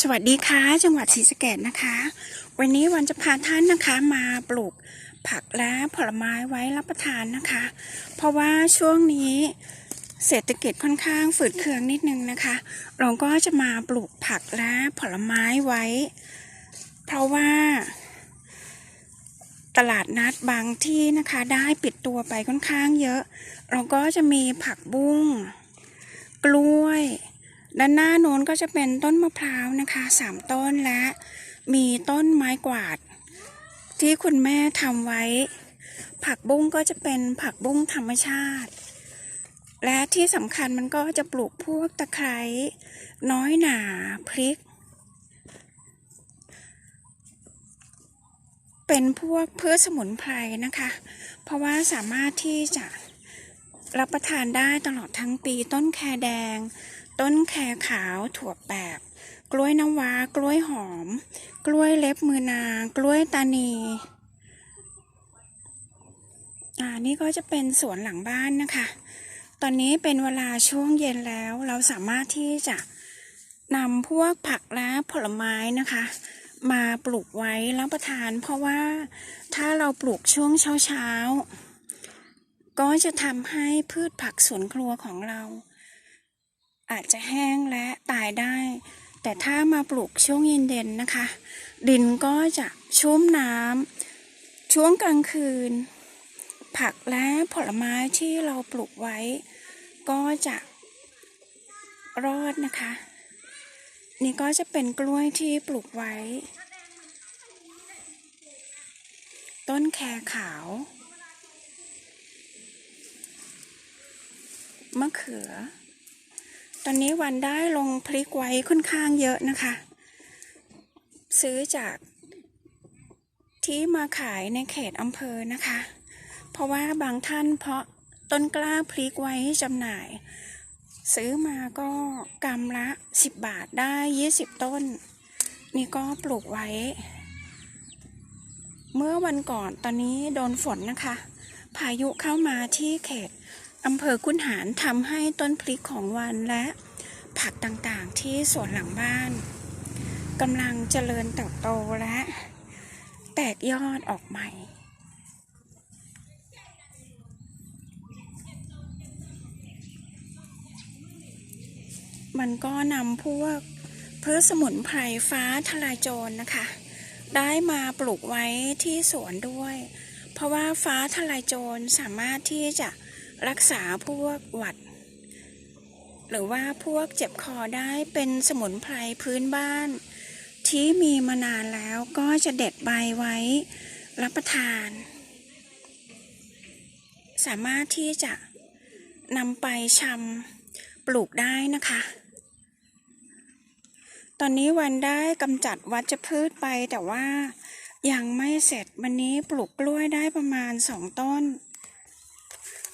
สวัสดีค่ะ จังหวัดศรีสะเกษนะคะ วันนี้วันจะพาท่านนะคะมาปลูกผักและผลไม้ไว้รับประทานนะคะ เพราะว่าช่วงนี้เศรษฐกิจค่อนข้างฝืดเคืองนิดนึงนะคะ เราก็จะมาปลูกผักและผลไม้ไว้ เพราะว่า ตลาดนัดบางที่นะคะ ได้ปิดตัวไปค่อนข้างเยอะ เราก็จะมีผักบุ้ง กล้วย ด้านหน้าโน้นก็จะเป็นต้นมะพร้าวนะคะสามต้นและมีต้นไม้กวาด ที่คุณแม่ทำไว้ ผักบุ้งก็จะเป็นผักบุ้งธรรมชาติ และที่สำคัญมันก็จะปลูกพวกตะไคร้น้อยหนาพริก เป็นพวกเพืชสมุนไพรนะคะ เพราะว่าสามารถที่จะ รับประทานได้ตลอดทั้งปีต้นแคแดง ต้นแคขาวถั่วแปบ กล้วยน้ำว้ากล้วยหอม กล้วยเล็บมือนาง กล้วยตานีอ่านี่ก็จะเป็นสวนหลังบ้านนะคะ ตอนนี้เป็นเวลาช่วงเย็นแล้วเราสามารถที่จะนำพวกผักและผลไม้นะคะ มาปลูกไว้รับประทาน เพราะว่าถ้าเราปลูกช่วงเช้าๆ ก็จะทำให้พืชผักสวนครัวของเรา อาจจะแห้งและตายได้ แต่ถ้ามาปลูกช่วงเย็นๆนะคะ ดินก็จะชุ่มน้ำช่วงกลางคืน ผักและผลไม้ที่เราปลูกไว้ ก็จะรอดนะคะ นี่ก็จะเป็นกล้วยที่ปลูกไว้ ต้นแคขาว มะเขือ ตอนนี้วันได้ลงพลิกไว้ค่อนข้างเยอะนะคะ ซื้อจากที่มาขายในเขตอำเภอนะคะ เพราะว่าบางท่านเพาะต้นกล้าพลิกไว้จำหน่าย ซื้อมาก็กำละ 10 บาทได้ 20 ต้น นี่ก็ปลูกไว้ เมื่อวันก่อนตอนนี้โดนฝนนะคะ พายุเข้ามาที่เขต อำเภอคุนหารทำให้ต้นพริกของวันและผักต่างๆที่สวนหลังบ้านกำลังเจริญเติบโตและ แตกยอดออกใหม่ มันก็นำพวกพืชสมุนไพรฟ้าทลายโจรนะคะ ได้มาปลูกไว้ที่สวนด้วย เพราะว่าฟ้าทลายโจรสามารถที่จะ รักษาพวกหวัด หรือว่าพวกเจ็บคอได้เป็นสมุนไพรพื้นบ้าน ที่มีมานานแล้วก็จะเด็ดใบไว้รับประทาน สามารถที่จะนำไปชำปลูกได้นะคะ ตอนนี้วันได้กำจัดวัชพืชไปแต่ว่ายังไม่เสร็จวันนี้ปลูกกล้วยได้ประมาณสองต้น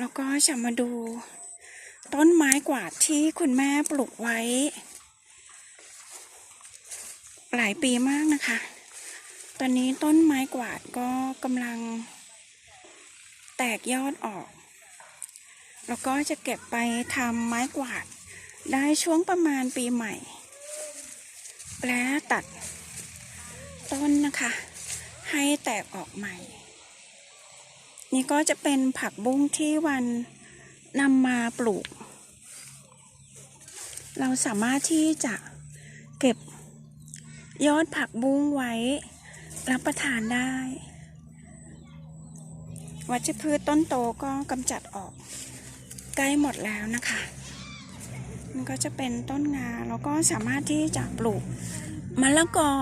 แล้วก็จะมาดูต้นไม้กวาดที่คุณแม่ปลูกไว้ หลายปีมากนะคะ ตอนนี้ต้นไม้กวาดก็กำลัง แตกยอดออก แล้วก็จะเก็บไปทำไม้กวาดได้ช่วงประมาณปีใหม่ และตัดต้นนะคะ ให้แตกออกใหม่ นี่ก็จะเป็นผักบุ้งที่วันนำมาปลูก เราสามารถที่จะเก็บยอดผักบุ้งไว้ รับประทานได้ วัชพืชต้นโตก็กำจัดออก ใกล้หมดแล้วนะคะ มันก็จะเป็นต้นงาแล้วก็สามารถที่จะปลูกมะละกอ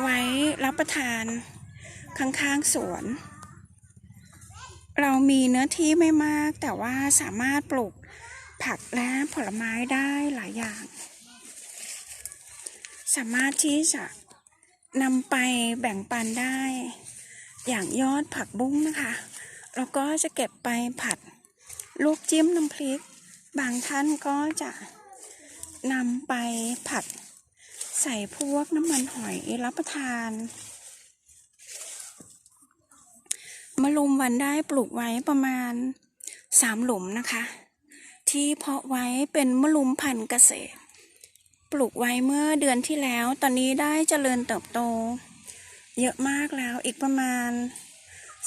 ไว้รับประทานข้างๆสวน เรามีเนื้อที่ไม่มากแต่ว่าสามารถปลูกผักและผลไม้ได้หลายอย่าง สามารถที่จะนำไปแบ่งปันได้ อย่างยอดผักบุ้งนะคะแล้วก็จะเก็บไปผัดลูกจิ้มน้ำพริก บางท่านก็จะนำไปผัดใส่พวกน้ำมันหอยรับประทาน มะลุมวันได้ปลูกไว้ประมาณสามหลุมนะคะ ที่เพาะไว้เป็นมะลุมพันธุ์เกษตร ปลูกไว้เมื่อเดือนที่แล้ว ตอนนี้ได้เจริญเติบโต เยอะมากแล้วอีกประมาณ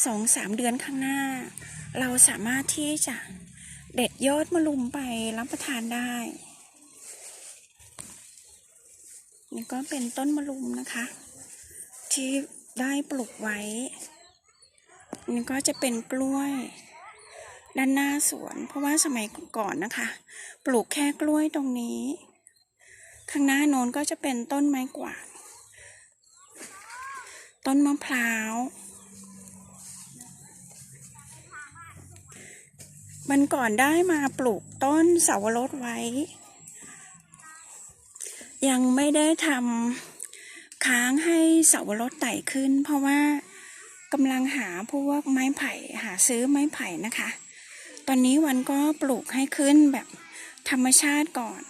สองสามเดือนข้างหน้า เราสามารถที่จะเด็ดยอดมะลุมไปรับประทานได้นี่ก็เป็นต้นมะลุมนะคะ ที่ได้ปลูกไว้ นี่ก็จะเป็นกล้วย ด้านหน้าสวน เพราะว่าสมัยก่อนนะคะ ปลูกแค่กล้วยตรงนี้ ข้างหน้าโน้นก็จะเป็นต้นไม้กวาดต้นมะพร้าว มันก่อนได้มาปลูกต้นเสาวรสไว้ ยังไม่ได้ทำค้างให้เสาวรสไต่ขึ้น เพราะว่า กำลังหาพวกไม้ไผ่หาซื้อไม้ไผ่นะคะ ตอนนี้วันก็ปลูกให้ขึ้นแบบธรรมชาติก่อน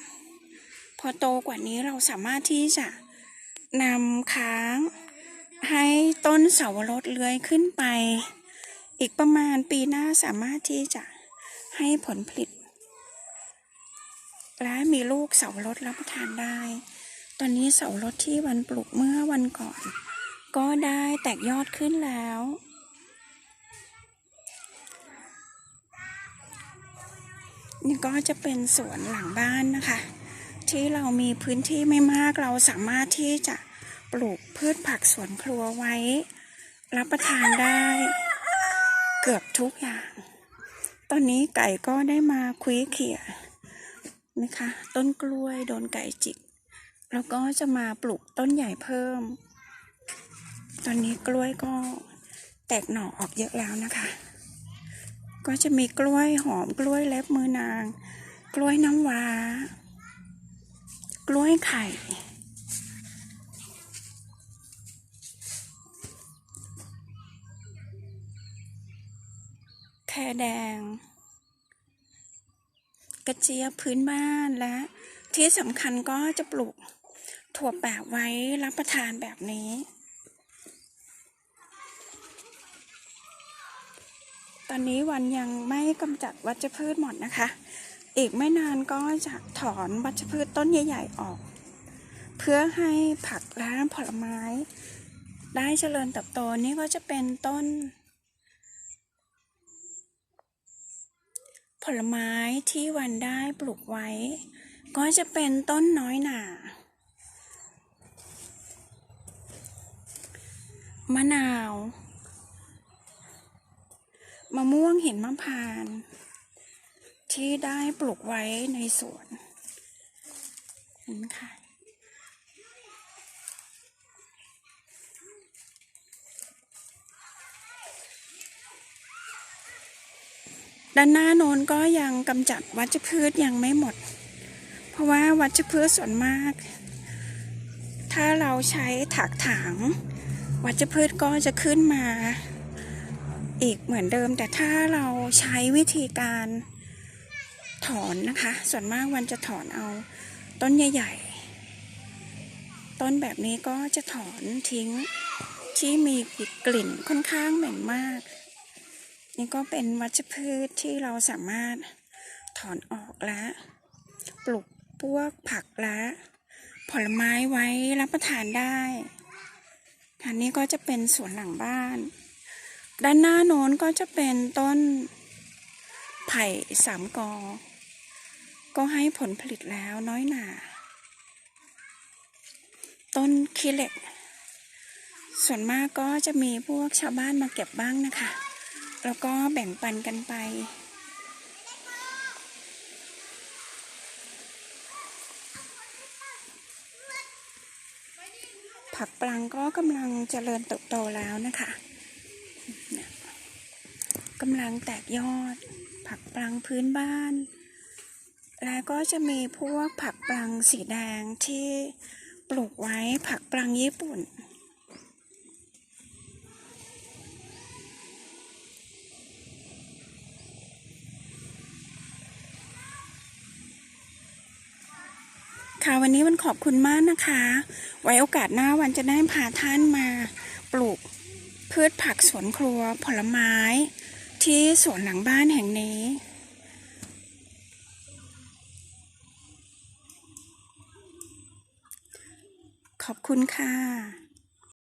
พอโตกว่านี้เราสามารถที่จะนำค้างให้ต้นเสาวรสเลื้อยขึ้นไป อีกประมาณปีหน้าสามารถที่จะให้ผลผลิต และมีลูกเสาวรสรับประทานได้ ตอนนี้เสาวรสที่วันปลูกเมื่อวันก่อน ก็ได้แตกยอดขึ้นแล้ว นี่ก็จะเป็นสวนหลังบ้านนะคะ ที่เรามีพื้นที่ไม่มากเราสามารถที่จะปลูกพืชผักสวนครัวไว้ รับประทานได้เกือบทุกอย่าง ตอนนี้ไก่ก็ได้มาคุยเขี่ยนะคะ ต้นกล้วยโดนไก่จิก แล้วก็จะมาปลูกต้นใหญ่เพิ่ม ตอนนี้กล้วยก็แตกหน่อออกเยอะแล้วนะคะ ก็จะมีกล้วยหอมกล้วยเล็บมือนาง กล้วยน้ำว้า กล้วยไข่ แคแดง กระเจี๊ยบพื้นบ้านและ ที่สำคัญก็จะปลูกถั่วแปบไว้รับประทานแบบนี้ ตอนนี้วันยังไม่กำจัดวัชพืชหมดนะคะ อีกไม่นานก็จะถอนวัชพืชต้นใหญ่ๆออก เพื่อให้ผักและผลไม้ ได้เจริญเติบโตนี่ก็จะเป็นต้น ผลไม้ที่วันได้ปลูกไว้ ก็จะเป็นต้นน้อยหนามะนาว มะม่วงหินมะพร้าน ที่ได้ปลูกไว้ในสวนเห็นไหมคะด้านหน้าโน้นก็ยังกำจัดวัชพืชยังไม่หมด เพราะว่าวัชพืชส่วนมาก ถ้าเราใช้ถักถาง วัชพืชก็จะขึ้นมา อีกเหมือนเดิม แต่ถ้าเราใช้วิธีการถอนนะคะ ส่วนมากวันจะถอนเอาต้นใหญ่ ๆ ต้นแบบนี้ก็จะถอนทิ้งที่มีกลิ่นค่อนข้างเหม็นมาก นี่ก็เป็นวัชพืชที่เราสามารถถอนออกและ ปลูกพวกผักและผลไม้ไว้รับประทานได้อันนี้ก็จะเป็นสวนหลังบ้าน ด้านหน้าโน้นก็จะเป็นต้นไผ่สามกอ ก็ให้ผลผลิตแล้วน้อยหนา ต้นขี้เหล็ก ส่วนมากก็จะมีพวกชาวบ้านมาเก็บบ้างนะคะ แล้วก็แบ่งปันกันไป ผักปลังก็กำลังเจริญเติบโตแล้วนะคะ กำลังแตกยอด ผักปลังพื้นบ้าน แล้วก็จะมีพวกผักปลังสีแดงที่ปลูกไว้ผักปลังญี่ปุ่น ค่ะวันนี้วันขอบคุณมากนะคะ ไว้โอกาสหน้าวันจะได้พาท่านมาปลูก พืชผักสวนครัวผลไม้ ที่สวนหลังบ้านแห่งนี้ ขอบคุณค่ะ